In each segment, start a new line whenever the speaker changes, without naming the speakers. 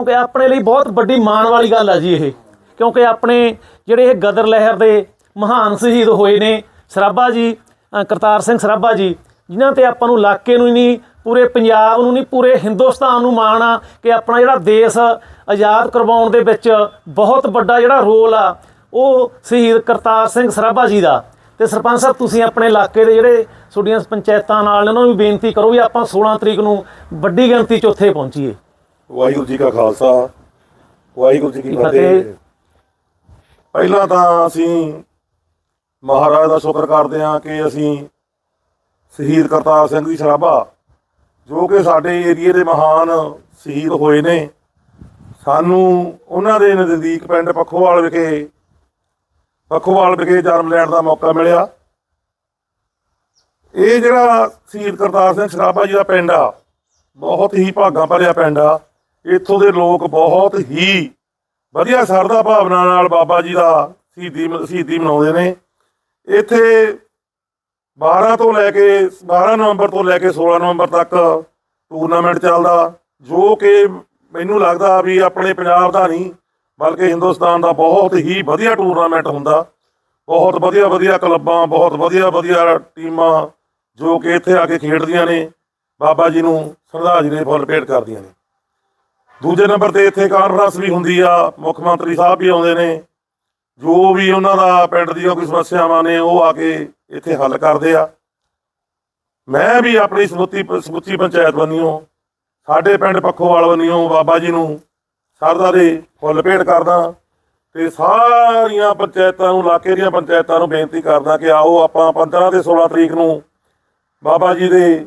ਕਿਉਂਕਿ ਆਪਣੇ ਲਈ ਬਹੁਤ ਵੱਡੀ ਮਾਣ ਵਾਲੀ ਗੱਲ ਆ ਜੀ ਇਹ। ਕਿਉਂਕਿ ਆਪਣੇ ਜਿਹੜੇ ਇਹ ਗਦਰ ਲਹਿਰ ਦੇ ਮਹਾਨ ਸ਼ਹੀਦ ਹੋਏ ਨੇ ਸਰਾਭਾ ਜੀ ਕਰਤਾਰ ਸਿੰਘ ਸਰਾਭਾ ਜੀ, ਜਿਨ੍ਹਾਂ ਤੇ ਆਪਾਂ ਨੂੰ ਇਲਾਕੇ ਨੂੰ ਹੀ ਨਹੀਂ, ਪੂਰੇ ਪੰਜਾਬ ਨੂੰ ਨਹੀਂ, ਪੂਰੇ ਹਿੰਦੁਸਤਾਨ ਨੂੰ ਮਾਣ ਆ ਕਿ ਆਪਣਾ ਜਿਹੜਾ ਦੇਸ਼ ਆਜ਼ਾਦ ਕਰਵਾਉਣ ਦੇ ਵਿੱਚ ਬਹੁਤ ਵੱਡਾ ਜਿਹੜਾ ਰੋਲ ਆ, ਉਹ ਸ਼ਹੀਦ ਕਰਤਾਰ ਸਿੰਘ ਸਰਾਭਾ ਜੀ ਦਾ। ਤੇ ਸਰਪੰਚ ਸਾਹਿਬ, ਤੁਸੀਂ ਆਪਣੇ ਇਲਾਕੇ ਦੇ ਜਿਹੜੇ ਤੁਹਾਡੀਆਂ ਪੰਚਾਇਤਾਂ ਨਾਲ ਨੇ, ਉਹਨਾਂ ਨੂੰ ਵੀ ਬੇਨਤੀ ਕਰੋ ਵੀ ਆਪਾਂ 16 ਤਰੀਕ ਨੂੰ ਵੱਡੀ ਗਿਣਤੀ 'ਚ ਉੱਥੇ ਪਹੁੰਚੀਏ।
ਵਾਹਿਗੁਰੂ ਜੀ ਕਾ ਖਾਲਸਾ ਵਾਹਿਗੁਰੂ ਜੀ ਕੀ
ਫਤਿਹ।
ਪਹਿਲਾਂ ਤਾਂ ਅਸੀਂ ਮਹਾਰਾਜ ਦਾ ਸ਼ੁਕਰ ਕਰਦੇ ਹਾਂ ਕਿ ਅਸੀਂ ਸ਼ਹੀਦ ਕਰਤਾਰ ਸਿੰਘ ਦੀ ਸਰਾਭਾ ਜੋ ਕਿ ਸਾਡੇ ਏਰੀਏ ਦੇ ਮਹਾਨ ਸ਼ਹੀਦ ਹੋਏ ਨੇ ਸਾਨੂੰ ਉਹਨਾਂ ਦੇ ਨਜ਼ਦੀਕ ਪਿੰਡ ਪੱਖੋਵਾਲ ਵਿਖੇ ਪੱਖੋਵਾਲ ਵਿਖੇ ਜਨਮ ਲੈਣ ਦਾ ਮੌਕਾ ਮਿਲਿਆ। ਇਹ ਜਿਹੜਾ ਸ਼ਹੀਦ ਕਰਤਾਰ ਸਿੰਘ ਸਰਾਭਾ ਜੀ ਦਾ ਪਿੰਡ ਆ ਬਹੁਤ ਹੀ ਭਾਗਾਂ ਭਰਿਆ ਪਿੰਡ ਆ। ਇੱਥੋਂ ਦੇ ਲੋਕ ਬਹੁਤ ਹੀ ਵਧੀਆ ਸਰਦਾ ਭਾਵਨਾ ਨਾਲ ਬਾਬਾ ਜੀ ਦਾ ਸ਼ਹੀਦੀ ਸ਼ਹੀਦੀ ਮਨਾਉਂਦੇ ਨੇ। ਇੱਥੇ 12 ਤੋਂ ਲੈ ਕੇ 12 ਨਵੰਬਰ ਤੋਂ ਲੈ ਕੇ 16 ਨਵੰਬਰ ਤੱਕ ਟੂਰਨਾਮੈਂਟ ਚੱਲਦਾ, ਜੋ ਕਿ ਮੈਨੂੰ ਲੱਗਦਾ ਵੀ ਆਪਣੇ ਪੰਜਾਬ ਦਾ ਨਹੀਂ, ਬਲਕਿ ਹਿੰਦੁਸਤਾਨ ਦਾ ਬਹੁਤ ਹੀ ਵਧੀਆ ਟੂਰਨਾਮੈਂਟ ਹੁੰਦਾ। ਬਹੁਤ ਵਧੀਆ ਵਧੀਆ ਕਲੱਬਾਂ, ਬਹੁਤ ਵਧੀਆ ਵਧੀਆ ਟੀਮਾਂ ਜੋ ਕਿ ਇੱਥੇ ਆ ਕੇ ਖੇਡਦੀਆਂ ਨੇ। ਬਾਬਾ ਜੀ ਨੂੰ ਸ਼ਰਧਾਂਜਲੀ ਫੁੱਲ ਭੇਟ ਕਰਦੀਆਂ ਨੇ। ਦੂਜੇ ਨੰਬਰ ਤੇ ਇੱਥੇ ਕਾਨਫਰੰਸ ਵੀ ਹੁੰਦੀ ਆ, ਮੁੱਖ ਮੰਤਰੀ ਸਾਹਿਬ ਵੀ ਆਉਂਦੇ ਨੇ। ਜੋ ਵੀ ਉਹਨਾਂ ਦਾ ਪਿੰਡ ਦੀਆਂ ਕੋਈ ਸਮੱਸਿਆਵਾਂ ਨੇ, ਉਹ ਆ ਕੇ ਇੱਥੇ ਹੱਲ ਕਰਦੇ ਆ। ਮੈਂ ਵੀ ਆਪਣੀ ਸਮੁੱਚੀ ਸਮੁੱਚੀ ਪੰਚਾਇਤ ਬੰਨਿਓ, ਸਾਡੇ ਪਿੰਡ ਪੱਖੋਵਾਲ ਬੰਨਿਓ, ਬਾਬਾ ਜੀ ਨੂੰ ਸਰਦਾ ਦੇ ਫੁੱਲ ਭੇਟ ਕਰਦਾ ਤੇ ਸਾਰੀਆਂ ਪੰਚਾਇਤਾਂ ਨੂੰ, ਇਲਾਕੇ ਦੀਆਂ ਪੰਚਾਇਤਾਂ ਨੂੰ ਬੇਨਤੀ ਕਰਦਾ ਕਿ ਆਓ ਆਪਾਂ 15 ਤੇ 16 ਤਰੀਕ ਨੂੰ ਬਾਬਾ ਜੀ ਦੇ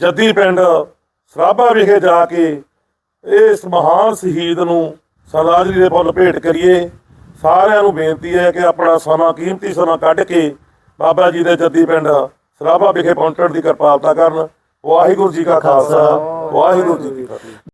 ਜੱਦੀ ਪਿੰਡ ਸਰਾਭਾ ਵਿਖੇ ਜਾ ਕੇ ਇਸ ਮਹਾਨ ਸ਼ਹੀਦ ਨੂੰ ਸਰਦਾਰੀ ਦੇ ਫੁੱਲ ਭੇਟ ਕਰੀਏ। ਸਾਰਿਆਂ ਨੂੰ ਬੇਨਤੀ ਹੈ ਕਿ ਆਪਣਾ ਸਮਾਂ, ਕੀਮਤੀ ਸਮਾਂ ਕੱਢ ਕੇ ਬਾਬਾ ਜੀ ਦੇ ਜੱਦੀ ਪਿੰਡ ਸਰਾਭਾ ਵਿਖੇ ਪਹੁੰਚਣ ਦੀ ਕਿਰਪਾਲਤਾ ਕਰਨ। ਵਾਹਿਗੁਰੂ ਜੀ ਕਾ ਖਾਲਸਾ, ਵਾਹਿਗੁਰੂ ਜੀ ਕੀ ਫਤਿਹ।